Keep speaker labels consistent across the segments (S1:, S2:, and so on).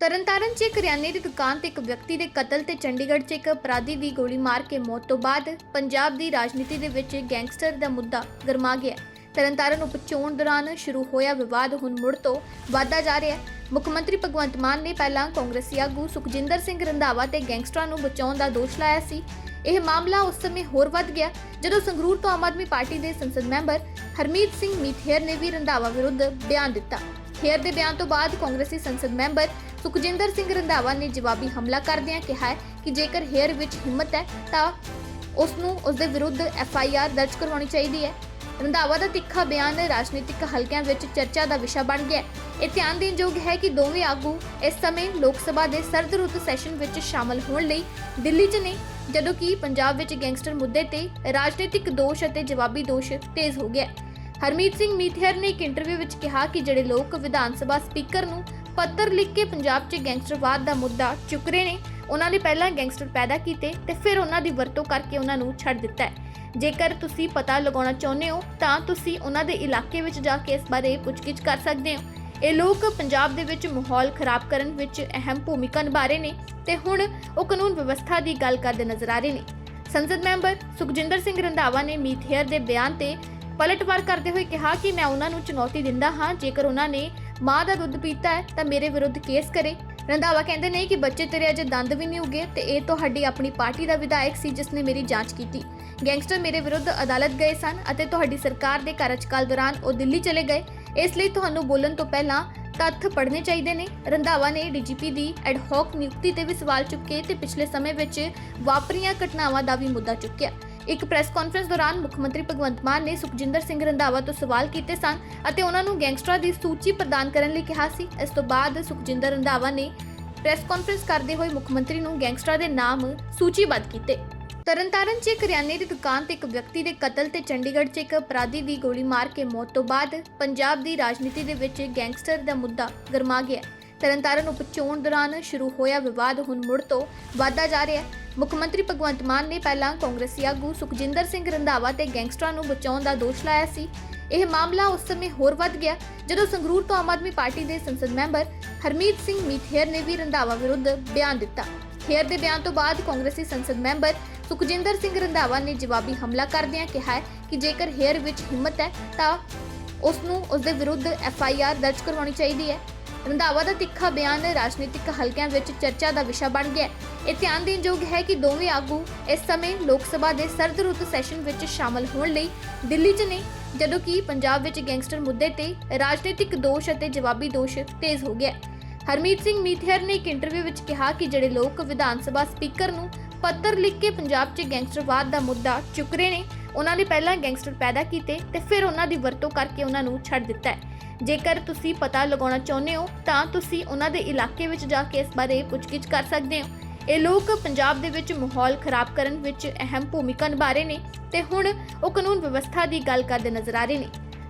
S1: ਤਰਨਤਾਰਨ 'ਚ ਕਰਿਆਨੇ ਦੀ ਦੁਕਾਨ ਤੇ ਇੱਕ ਵਿਅਕਤੀ ਦੇ ਕਤਲ ਤੇ ਚੰਡੀਗੜ੍ਹ 'ਚ ਇੱਕ ਅਪਰਾਧੀ ਦੀ ਗੋਲੀ ਮਾਰ ਕੇ ਮੌਤ ਤੋਂ ਬਾਅਦ ਪੰਜਾਬ ਦੀ ਰਾਜਨੀਤੀ ਦੇ ਵਿੱਚ ਗੈਂਗਸਟਰ ਦਾ ਮੁੱਦਾ ਗਰਮਾ ਗਿਆ ਤਰਨਤਾਰਨ ਉਪ ਦੌਰਾਨ ਸ਼ੁਰੂ ਹੋਇਆ ਵਿਵਾਦ, ਹੁਣ ਮੁੜ ਤੋਂ ਵਧਦਾ ਜਾ ਰਿਹਾ ਹੈ। ਮੁੱਖ ਮੰਤਰੀ ਭਗਵੰਤ ਮਾਨ ਨੇ ਪਹਿਲਾਂ ਕਾਂਗਰਸੀ ਆਗੂ ਸੁਖਜਿੰਦਰ ਸਿੰਘ ਰੰਧਾਵਾ ਤੇ ਗੈਂਗਸਟਰਾਂ ਨੂੰ ਬਚਾਉਣ ਦਾ ਦੋਸ਼ ਲਾਇਆ ਸੀ। ਇਹ ਮਾਮਲਾ ਉਸ ਸਮੇਂ ਹੋਰ ਵੱਧ ਗਿਆ, ਜਦੋਂ ਸੰਗਰੂਰ ਤੋਂ ਆਮ ਆਦਮੀ ਪਾਰਟੀ ਦੇ ਸੰਸਦ ਮੈਂਬਰ ਹਰਮੀਤ ਸਿੰਘ ਮੀਥੇਰ ਨੇ ਵੀ ਰੰਧਾਵਾ ਵਿਰੁੱਧ ਬਿਆਨ ਦਿੱਤਾ। ਖੇਰ ਦੇ ਬਿਆਨ ਤੋਂ ਬਾਅਦ ਕਾਂਗਰਸੀ ਸੰਸਦ ਮੈਂਬਰ ਸੁਖਜਿੰਦਰ ਸਿੰਘ ਰੰਧਾਵਾ ਨੇ ਜਵਾਬੀ ਹਮਲਾ ਕਰਦਿਆਂ ਕਿਹਾ ਹੈ ਕਿ ਜੇਕਰ ਹੇਅਰ ਵਿੱਚ ਹਿੰਮਤ ਹੈ, ਤਾਂ ਉਸ ਨੂੰ ਉਸ ਦੇ ਵਿਰੁੱਧ ਐਫ ਆਈ ਆਰ ਦਰਜ ਕਰਵਾਉਣੀ ਚਾਹੀਦੀ ਹੈ। ਰੰਧਾਵਾ ਦਾ ਤਿੱਖਾ ਬਿਆਨ ਰਾਜਨੀਤਿਕ ਹਲਕਿਆਂ ਵਿੱਚ ਚਰਚਾ ਦਾ ਵਿਸ਼ਾ ਬਣ ਗਿਆ ਇਹ ਧਿਆਨ ਦੇਣ ਯੋਗ ਹੈ ਕਿ ਦੋਵੇਂ ਆਗੂ ਇਸ ਸਮੇਂ ਲੋਕ ਸਭਾ ਦੇ ਸਰਦ ਰੁੱਤ ਸੈਸ਼ਨ ਵਿੱਚ ਸ਼ਾਮਲ ਹੋਣ ਲਈ ਦਿੱਲੀ 'ਚ ਨੇ, ਜਦੋਂ ਕਿ ਪੰਜਾਬ ਵਿੱਚ ਗੈਂਗਸਟਰ ਮੁੱਦੇ ਤੇ ਰਾਜਨੀਤਿਕ ਦੋਸ਼ ਅਤੇ ਜਵਾਬੀ ਦੋਸ਼ ਤੇਜ਼ ਹੋ ਗਿਆ ਹਰਮੀਤ ਸਿੰਘ ਮੀਥੇਰ ਨੇ ਇੱਕ ਇੰਟਰਵਿਊ ਵਿੱਚ ਕਿਹਾ ਕਿ ਜਿਹੜੇ ਲੋਕ ਵਿਧਾਨ ਸਭਾ ਸਪੀਕਰ ਨੂੰ ਪੱਤਰ ਲਿਖ ਕੇ ਪੰਜਾਬ 'ਚ ਗੈਂਗਸਟਰਵਾਦ ਦਾ ਮੁੱਦਾ ਚੁੱਕ ਰਹੇ ਨੇ। ਉਹਨਾਂ ਨੇ ਪਹਿਲਾਂ ਗੈਂਗਸਟਰ ਪੈਦਾ ਕੀਤੇ ਤੇ ਫਿਰ ਉਹਨਾਂ ਦੀ ਵਰਤੋਂ ਕਰਕੇ ਉਹਨਾਂ ਨੂੰ ਛੱਡ ਦਿੱਤਾ ਹੈ। ਜੇਕਰ ਤੁਸੀਂ ਪਤਾ ਲਗਾਉਣਾ ਚਾਹੁੰਦੇ ਹੋ, ਤਾਂ ਤੁਸੀਂ ਉਹਨਾਂ ਦੇ ਇਲਾਕੇ ਵਿੱਚ ਜਾ ਕੇ ਇਸ ਬਾਰੇ ਪੁੱਛਗਿੱਛ ਕਰ ਸਕਦੇ ਹੋ। ਇਹ ਲੋਕ ਪੰਜਾਬ ਦੇ ਵਿੱਚ ਮਾਹੌਲ ਖਰਾਬ ਕਰਨ ਵਿੱਚ ਅਹਿਮ ਭੂਮਿਕਾ ਨਿਭਾ ਰਹੇ ਨੇ ਤੇ ਹੁਣ ਉਹ ਕਾਨੂੰਨ ਵਿਵਸਥਾ ਦੀ ਗੱਲ ਕਰਦੇ ਨਜ਼ਰ ਆ ਰਹੇ ਨੇ। ਸੰਸਦ ਮੈਂਬਰ ਸੁਖਜਿੰਦਰ ਸਿੰਘ ਰੰਧਾਵਾ ਨੇ ਮੀਥੇਅਰ ਦੇ ਬਿਆਨ ਤੇ ਪਲਟਵਾਰ ਕਰਦੇ ਹੋਏ ਕਿਹਾ ਕਿ ਮੈਂ ਉਹਨਾਂ ਨੂੰ ਚੁਣੌਤੀ ਦਿੰਦਾ ਹਾਂ, ਜੇਕਰ ਉਹਨਾਂ ਨੇ ਮਾਂ ਦਾ ਦੁੱਧ ਪੀਤਾ ਹੈ, ਤਾਂ ਮੇਰੇ ਵਿਰੁੱਧ ਕੇਸ ਕਰੇ। ਰੰਧਾਵਾ ਕਹਿੰਦੇ ਨੇ ਕਿ ਬੱਚੇ ਤੇਰੇ ਅਜੇ ਦੰਦ ਵੀ ਨਹੀਂ ਉਗੇ ਤੇ ਇਹ ਤੁਹਾਡੀ ਆਪਣੀ ਪਾਰਟੀ ਦਾ ਵਿਧਾਇਕ ਸੀ ਜਿਸ ਨੇ ਮੇਰੀ ਜਾਂਚ ਕੀਤੀ। ਗੈਂਗਸਟਰ ਮੇਰੇ ਵਿਰੁੱਧ ਅਦਾਲਤ ਗਏ ਸਨ ਅਤੇ ਤੁਹਾਡੀ ਸਰਕਾਰ ਦੇ ਕਾਰਜਕਾਲ ਦੌਰਾਨ ਉਹ ਦਿੱਲੀ ਚਲੇ ਗਏ। ਇਸ ਲਈ ਤੁਹਾਨੂੰ ਬੋਲਣ ਤੋਂ ਪਹਿਲਾਂ ਤੱਥ ਪੜ੍ਹਨੇ ਚਾਹੀਦੇ ਨੇ। ਰੰਧਾਵਾ ਨੇ ਡੀਜੀਪੀ ਦੀ ਐਡਹੌਕ ਨਿਯੁਕਤੀ ਤੇ ਵੀ ਸਵਾਲ ਚੁੱਕੇ ਤੇ ਪਿਛਲੇ ਸਮੇਂ ਵਿੱਚ ਵਾਪਰੀਆਂ ਘਟਨਾਵਾਂ ਦਾ ਵੀ ਮੁੱਦਾ ਚੁੱਕਿਆ। ਇੱਕ ਪ੍ਰੈਸ ਕਾਨਫਰੰਸ ਦੌਰਾਨ ਮੁੱਖ ਮੰਤਰੀ ਭਗਵੰਤ ਮਾਨ ਨੇ ਸੁਖਜਿੰਦਰ ਸਿੰਘ ਰੰਧਾਵਾ ਤੋਂ ਸਵਾਲ ਕੀਤੇ ਸਨ ਅਤੇ ਉਹਨਾਂ ਨੂੰ ਗੈਂਗਸਟਰਾਂ ਦੀ ਸੂਚੀ ਪ੍ਰਦਾਨ ਕਰਨ ਲਈ ਕਿਹਾ ਸੀ ਇਸ ਤੋਂ ਬਾਅਦ ਸੁਖਜਿੰਦਰ ਰੰਧਾਵਾ ਨੇ ਪ੍ਰੈਸ ਕਾਨਫਰੰਸ ਕਰਦੇ ਹੋਏ ਮੁੱਖ ਮੰਤਰੀ ਨੂੰ ਗੈਂਗਸਟਰਾਂ ਦੇ ਨਾਮ ਸੂਚੀਬੱਧ ਕੀਤੇ ਤਰਨਤਾਰਨ 'ਚ ਕਰਿਆਨੇ ਦੀ ਦੁਕਾਨ ਤੇ ਇੱਕ ਵਿਅਕਤੀ ਦੇ ਕਤਲ ਤੇ ਚੰਡੀਗੜ੍ਹ 'ਚ ਇੱਕ ਅਪਰਾਧੀ ਦੀ ਗੋਲੀ ਮਾਰ ਕੇ ਮੌਤ ਤੋਂ ਬਾਅਦ ਪੰਜਾਬ ਦੀ ਰਾਜਨੀਤੀ ਦੇ ਵਿੱਚ ਗੈਂਗਸਟਰ ਦਾ ਮੁੱਦਾ ਗਰਮਾ ਗਿਆ ਹੈ। ਤਰਨਤਾਰਨ ਉਪ ਚੋਣ ਦੌਰਾਨ ਸ਼ੁਰੂ ਹੋਇਆ ਵਿਵਾਦ ਹੁਣ ਮੁੜ ਤੋਂ ਵਧਦਾ ਜਾ ਰਿਹਾ ਹੈ। ਮੁੱਖ ਮੰਤਰੀ ਭਗਵੰਤ ਮਾਨ ਨੇ ਪਹਿਲਾਂ ਕਾਂਗਰਸੀ ਆਗੂ ਸੁਖਜਿੰਦਰ ਸਿੰਘ ਰੰਧਾਵਾ ਤੇ ਗੈਂਗਸਟਰਾਂ ਨੂੰ ਬਚਾਉਣ ਦਾ ਦੋਸ਼ ਲਾਇਆ ਸੀ। ਇਹ ਮਾਮਲਾ ਉਸ ਸਮੇਂ ਹੋਰ ਵੱਧ ਗਿਆ, ਜਦੋਂ ਸੰਗਰੂਰ ਤੋਂ ਆਮ ਆਦਮੀ ਪਾਰਟੀ ਦੇ ਸੰਸਦ ਮੈਂਬਰ ਹਰਮੀਤ ਸਿੰਘ ਮੀਥੇਰ ਨੇ ਵੀ ਰੰਧਾਵਾ ਵਿਰੁੱਧ ਬਿਆਨ ਦਿੱਤਾ। ਖੇਰ ਦੇ ਬਿਆਨ ਤੋਂ ਬਾਅਦ ਕਾਂਗਰਸੀ ਸੰਸਦ ਮੈਂਬਰ ਸੁਖਜਿੰਦਰ ਸਿੰਘ ਰੰਧਾਵਾ ਨੇ ਜਵਾਬੀ ਹਮਲਾ ਕਰਦਿਆਂ ਕਿਹਾ ਕਿ ਜੇਕਰ ਹੇਅਰ ਵਿੱਚ ਹਿੰਮਤ ਹੈ ਤਾਂ ਉਸ ਨੂੰ ਉਸ ਦੇ ਵਿਰੁੱਧ ਐਫ ਆਈ ਆਰ ਦਰਜ ਕਰਵਾਉਣੀ ਚਾਹੀਦੀ ਹੈ। ਰੰਧਾਵਾ ਦਾ ਤਿੱਖਾ ਬਿਆਨ ਰਾਜਨੀਤਿਕ ਹਲਕਿਆਂ ਵਿੱਚ ਚਰਚਾ ਦਾ ਵਿਸ਼ਾ ਬਣ ਗਿਆ ਇਹ ਧਿਆਨ ਦੇਣ ਯੋਗ ਹੈ ਕਿ ਦੋਵੇਂ ਆਗੂ ਇਸ ਸਮੇਂ ਲੋਕ ਸਭਾ ਦੇ ਸਰਦ ਰੁੱਤ ਸੈਸ਼ਨ ਵਿੱਚ ਸ਼ਾਮਲ ਹੋਣ ਲਈ ਦਿੱਲੀ 'ਚ ਨੇ, ਜਦੋਂ ਕਿ ਪੰਜਾਬ ਵਿੱਚ ਗੈਂਗਸਟਰ ਮੁੱਦੇ ਤੇ ਰਾਜਨੀਤਿਕ ਦੋਸ਼ ਅਤੇ ਜਵਾਬੀ ਦੋਸ਼ ਤੇਜ਼ ਹੋ ਗਿਆ ਹਰਮੀਤ ਸਿੰਘ ਮੀਥੇਰ ਨੇ ਇੱਕ ਇੰਟਰਵਿਊ ਵਿੱਚ ਕਿਹਾ ਕਿ ਜਿਹੜੇ ਲੋਕ ਵਿਧਾਨ ਸਭਾ ਸਪੀਕਰ ਨੂੰ ਪੱਤਰ ਲਿਖ ਕੇ ਪੰਜਾਬ 'ਚ ਗੈਂਗਸਟਰਵਾਦ ਦਾ ਮੁੱਦਾ ਚੁੱਕ ਰਹੇ ਨੇ, ਉਹਨਾਂ ਨੇ ਪਹਿਲਾਂ ਗੈਂਗਸਟਰ ਪੈਦਾ ਕੀਤੇ ਤੇ ਫਿਰ ਉਹਨਾਂ ਦੀ ਵਰਤੋਂ ਕਰਕੇ ਉਹਨਾਂ ਨੂੰ ਛੱਡ ਦਿੱਤਾ ਹੈ। ਜੇਕਰ ਤੁਸੀਂ ਪਤਾ ਲਗਾਉਣਾ ਚਾਹੁੰਦੇ ਹੋ, ਤਾਂ ਤੁਸੀਂ ਉਹਨਾਂ ਦੇ ਇਲਾਕੇ ਵਿੱਚ ਜਾ ਕੇ ਇਸ ਬਾਰੇ ਪੁੱਛਗਿੱਛ ਕਰ ਸਕਦੇ ਹੋ। ਇਹ ਲੋਕ ਪੰਜਾਬ ਦੇ ਵਿੱਚ ਮਾਹੌਲ ਖਰਾਬ ਕਰਨ ਵਿੱਚ ਅਹਿਮ ਭੂਮਿਕਾ ਨਿਭਾ ਰਹੇ ਨੇ ਤੇ ਹੁਣ ਉਹ ਕਾਨੂੰਨ ਵਿਵਸਥਾ ਦੀ ਗੱਲ ਕਰਦੇ ਨਜ਼ਰ ਆ ਰਹੇ ਨੇ।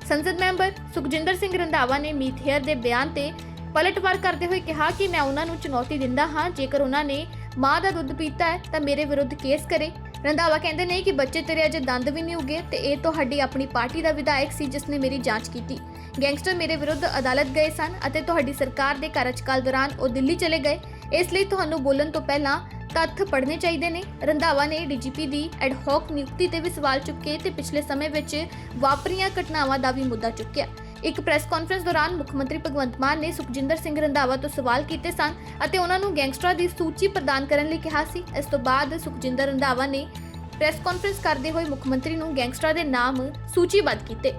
S1: ਸੰਸਦ ਮੈਂਬਰ ਸੁਖਜਿੰਦਰ ਸਿੰਘ ਰੰਧਾਵਾ ਨੇ ਮੀਥੇਅਰ ਦੇ ਬਿਆਨ ਤੇ ਪਲਟਵਾਰ ਕਰਦੇ ਹੋਏ ਕਿਹਾ ਕਿ ਮੈਂ ਉਹਨਾਂ ਨੂੰ ਚੁਣੌਤੀ ਦਿੰਦਾ ਹਾਂ, ਜੇਕਰ ਉਹਨਾਂ ਨੇ ਮਾਂ ਦਾ ਦੁੱਧ ਪੀਤਾ ਹੈ, ਤਾਂ ਮੇਰੇ ਵਿਰੁੱਧ ਕੇਸ ਕਰੇ। ਰੰਧਾਵਾ ਕਹਿੰਦੇ ਨੇ ਕਿ ਬੱਚੇ ਤੇਰੇ ਅਜੇ ਦੰਦ ਵੀ ਨਹੀਂ ਉਗੇ ਤੇ ਇਹ ਤੁਹਾਡੀ ਆਪਣੀ ਪਾਰਟੀ ਦਾ ਵਿਧਾਇਕ ਸੀ ਜਿਸ ਨੇ ਮੇਰੀ ਜਾਂਚ ਕੀਤੀ। ਗੈਂਗਸਟਰ ਮੇਰੇ ਵਿਰੁੱਧ ਅਦਾਲਤ ਗਏ ਸਨ ਅਤੇ ਤੁਹਾਡੀ ਸਰਕਾਰ ਦੇ ਕਾਰਜਕਾਲ ਦੌਰਾਨ ਉਹ ਦਿੱਲੀ ਚਲੇ ਗਏ। ਇਸ ਲਈ ਤੁਹਾਨੂੰ ਬੋਲਣ ਤੋਂ ਪਹਿਲਾਂ ਤੱਥ ਪੜ੍ਹਨੇ ਚਾਹੀਦੇ ਨੇ। ਰੰਧਾਵਾ ਨੇ ਡੀਜੀਪੀ ਦੀ ਐਡਹੌਕ ਨਿਯੁਕਤੀ ਤੇ ਵੀ ਸਵਾਲ ਚੁੱਕੇ ਤੇ ਪਿਛਲੇ ਸਮੇਂ ਵਿੱਚ ਵਾਪਰੀਆਂ ਘਟਨਾਵਾਂ ਦਾ ਵੀ ਮੁੱਦਾ ਚੁੱਕਿਆ। ਇੱਕ ਪ੍ਰੈਸ ਕਾਨਫਰੰਸ ਦੌਰਾਨ ਮੁੱਖ ਮੰਤਰੀ ਭਗਵੰਤ ਮਾਨ ਨੇ ਸੁਖਜਿੰਦਰ ਸਿੰਘ ਰੰਧਾਵਾ ਤੋਂ ਸਵਾਲ ਕੀਤੇ ਸਨ ਅਤੇ ਉਹਨਾਂ ਨੂੰ ਗੈਂਗਸਟਰਾਂ ਦੀ ਸੂਚੀ ਪ੍ਰਦਾਨ ਕਰਨ ਲਈ ਕਿਹਾ ਸੀ। ਇਸ ਤੋਂ ਬਾਅਦ ਸੁਖਜਿੰਦਰ ਰੰਧਾਵਾ ਨੇ ਪ੍ਰੈਸ ਕਾਨਫਰੰਸ ਕਰਦੇ ਹੋਏ ਮੁੱਖ ਮੰਤਰੀ ਨੂੰ ਗੈਂਗਸਟਰਾਂ ਦੇ ਨਾਮ ਸੂਚੀਬੱਧ ਕੀਤੇ।